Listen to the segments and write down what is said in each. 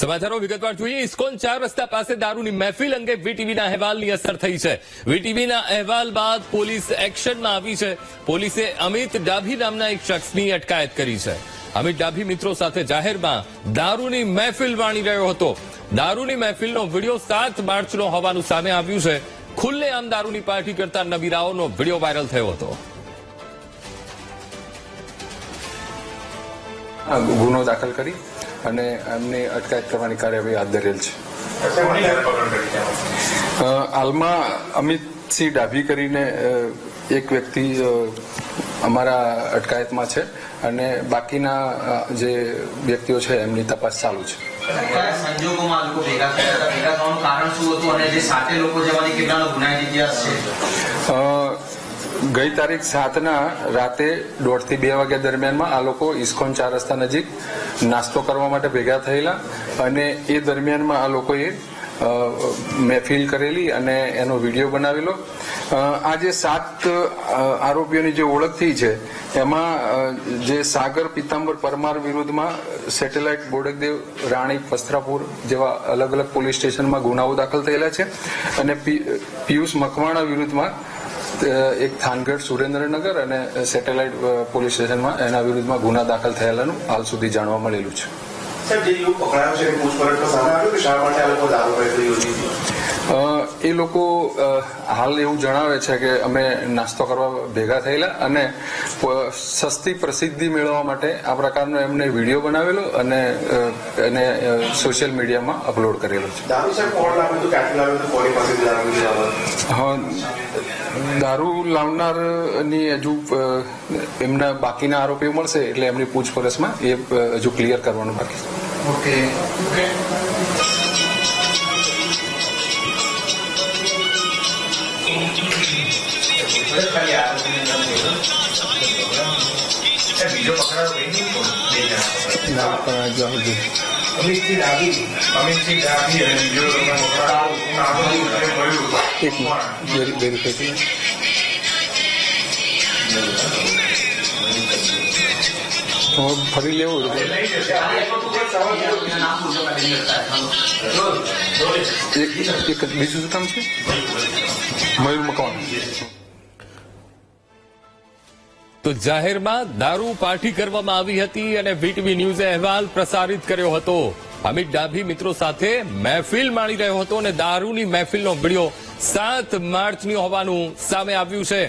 સમાચારો વિગતવાર જોઈએ. ઇસ્કોન ચાર રસ્તા પાસે દારૂની મહેફિલ અંગે વીટીવીના અહેવાલની અસર થઈ છે. વીટીવીના અહેવાલ બાદ પોલીસ એક્શનમાં આવી છે. પોલીસે અમિત ડાભી નામના એક શખ્સની અટકાયત કરી છે. અમિત ડાભી મિત્રો સાથે જાહેરમાં દારૂની મહેફિલ વાણી રહ્યો હતો. દારૂની મહેફિલનો વીડિયો સાત માર્ચનો હોવાનું સામે આવ્યું છે. ખુલ્લે આમ દારૂની પાર્ટી કરતા નબીરાઓનો વીડિયો વાયરલ થયો હતો. ગુનો દાખલ કરી અને એમની અટકાયત કરવાની કાર્યવાહી હાથ ધરેલ છે. હાલમાં અમિતસિંહ ડાભી કરીને એક વ્યક્તિ અમારા અટકાયતમાં છે અને બાકીના જે વ્યક્તિઓ છે એમની તપાસ ચાલુ છે. સંજોગોમાં લોકો ભેગા થયા ભેગા થવાનું કારણ શું હતું? અને જે સાથે લોકો જવાની કેટલાનો ગુનાહિત ઇતિહાસ છે? ગઈ તારીખ સાતના રાતે દોઢથી બે વાગ્યા દરમિયાનમાં આ લોકો ઇસ્કોન ચાર રસ્તા નજીક નાસ્તો કરવા માટે ભેગા થયેલા અને એ દરમિયાનમાં આ લોકોએ મહેફિલ કરેલી અને એનો વીડિયો બનાવેલો. આ જે સાત આરોપીઓની જે ઓળખ થઈ છે, એમાં જે સાગર પિતાંબર પરમાર વિરુદ્ધમાં સેટેલાઇટ બોડકદેવ રાણી વસ્ત્રાપુર જેવા અલગ અલગ પોલીસ સ્ટેશનમાં ગુનાઓ દાખલ થયેલા છે અને પિયુષ મકવાણા વિરુદ્ધમાં એક થાનગઢ સુરેન્દ્રનગર અને સેટેલાઇટ પોલીસ સ્ટેશનમાં એના વિરુદ્ધમાં ગુના દાખલ થયેલાનું હાલ સુધી જાણવા મળેલું છે? એ લોકો હાલ એવું જણાવે છે કે અમે નાસ્તો કરવા ભેગા થયેલા અને સસ્તી પ્રસિદ્ધિ મેળવવા માટે આ પ્રકારનો એમને વીડિયો બનાવેલો અને એને સોશિયલ મીડિયામાં અપલોડ કરેલો છે. હા દારૂ લાવનારની હજુ એમના બાકીના આરોપીઓ મળશે એટલે એમની પૂછપરછમાં એ હજુ ક્લિયર કરવાનું બાકી છે. ઓકે ફરી લેવું એક બીજું શું કામ છે મયુર મકવાણ તો જાહેરમાં દારૂ પાર્ટી કરવામાં આવી હતી અને વીટીવી ન્યૂઝે અહેવાલ પ્રસારિત કર્યો હતો. અમિત ડાભી મિત્રો સાથે મહેફિલ માણી રહ્યો હતો અને દારૂની મહેફિલનો વીડિયો સાત માર્ચની હોવાનું સામે આવ્યું છે.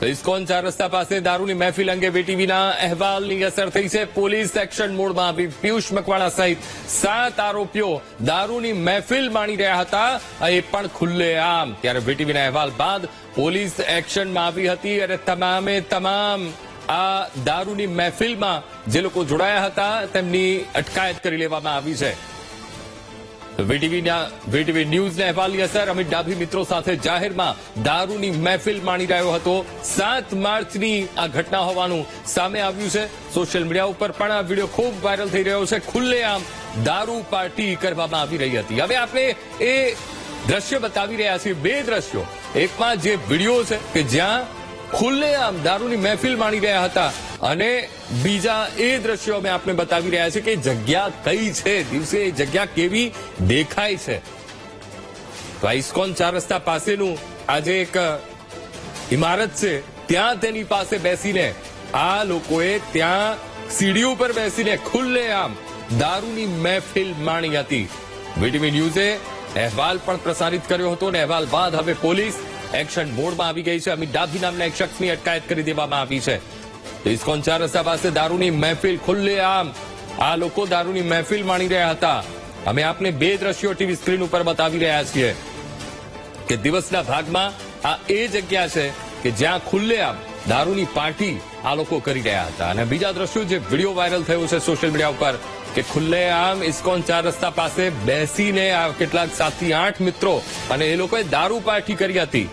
તો ઇસ્કોન ચાર રસ્તા પાસે દારૂની મહેફિલ અંગે વીટીવીના અહેવાલની અસર થઈ છે? પોલીસ એક્શન મોડમાં આવી પિયુષ મકવાણા સહિત સાત આરોપીઓ દારૂની મહેફિલ માણી રહ્યા હતા. એ પણ ખુલ્લે આમ. ત્યારે વીટીવીના અહેવાલ બાદ પોલીસ એક્શનમાં આવી હતી અને તમામે તમામ આ દારૂની મહેફિલમાં જે લોકો જોડાયા હતા તેમની અટકાયત કરી લેવામાં આવી છે. વીટીવીના વીટીવી ન્યૂઝના અહેવાલની અસર. અમિત ડાભી મિત્રો સાથે જાહેરમાં દારૂની મહેફિલ માણી રહ્યો હતો. સાત માર્ચની આ ઘટના હોવાનું સામે આવ્યું છે. સોશિયલ મીડિયા ઉપર પણ આ વીડિયો ખૂબ વાયરલ થઈ રહ્યો છે. ખુલ્લેઆમ દારૂ પાર્ટી કરવામાં આવી રહી હતી. હવે આપણે એ દ્રશ્ય બતાવી રહ્યા છીએ. બે દ્રશ્યો. એકમાં જે વીડિયો છે કે જ્યાં ખુલ્લેઆમ દારૂની મહેફિલ માણી રહ્યા હતા. અને બીજા એ દ્રશ્યો અમે આપને બતાવી રહ્યા છે કે જગ્યા કઈ છે? દિવસે જગ્યા કેવી દેખાય છે? તો આ ચાર રસ્તા પાસેનું આજે એક ઇમારત છે. ત્યાં તેની પાસે બેસીને આ લોકોએ ત્યાં સીડી ઉપર બેસીને ખુલ્લે આમ દારૂની મહેફિલ માણી હતી. વીટીવી ન્યૂઝે અહેવાલ પણ પ્રસારિત કર્યો હતો અને અહેવાલ બાદ હવે પોલીસ એક્શન મોડમાં આવી ગઈ છે. અમિત ડાભી નામના એક શખ્સની અટકાયત કરી દેવામાં આવી છે. ઇસ્કોન ચાર રસ્તા પાસે દારૂની મહેફિલ ખુલ્લેઆમ આ લોકો દારૂની મહેફિલ માણી રહ્યા હતા. અમે આપને બે દ્રશ્યો ટીવી સ્ક્રીન ઉપર બતાવી રહ્યા છીએ કે દિવસના ભાગમાં આ એ જગ્યા છે કે જ્યાં ખુલ્લેઆમ દારૂની પાર્ટી આ લોકો કરી રહ્યા હતા. અને બીજા દ્રશ્યો જે વીડિયો વાયરલ થયો છે સોશિયલ મીડિયા ઉપર કે ખુલ્લેઆમ ઇસ્કોન ચાર રસ્તા પાસે બેસીને આ કેટલાક સાતથી આઠ મિત્રો અને એ લોકોએ દારૂ પાર્ટી કરી હતી.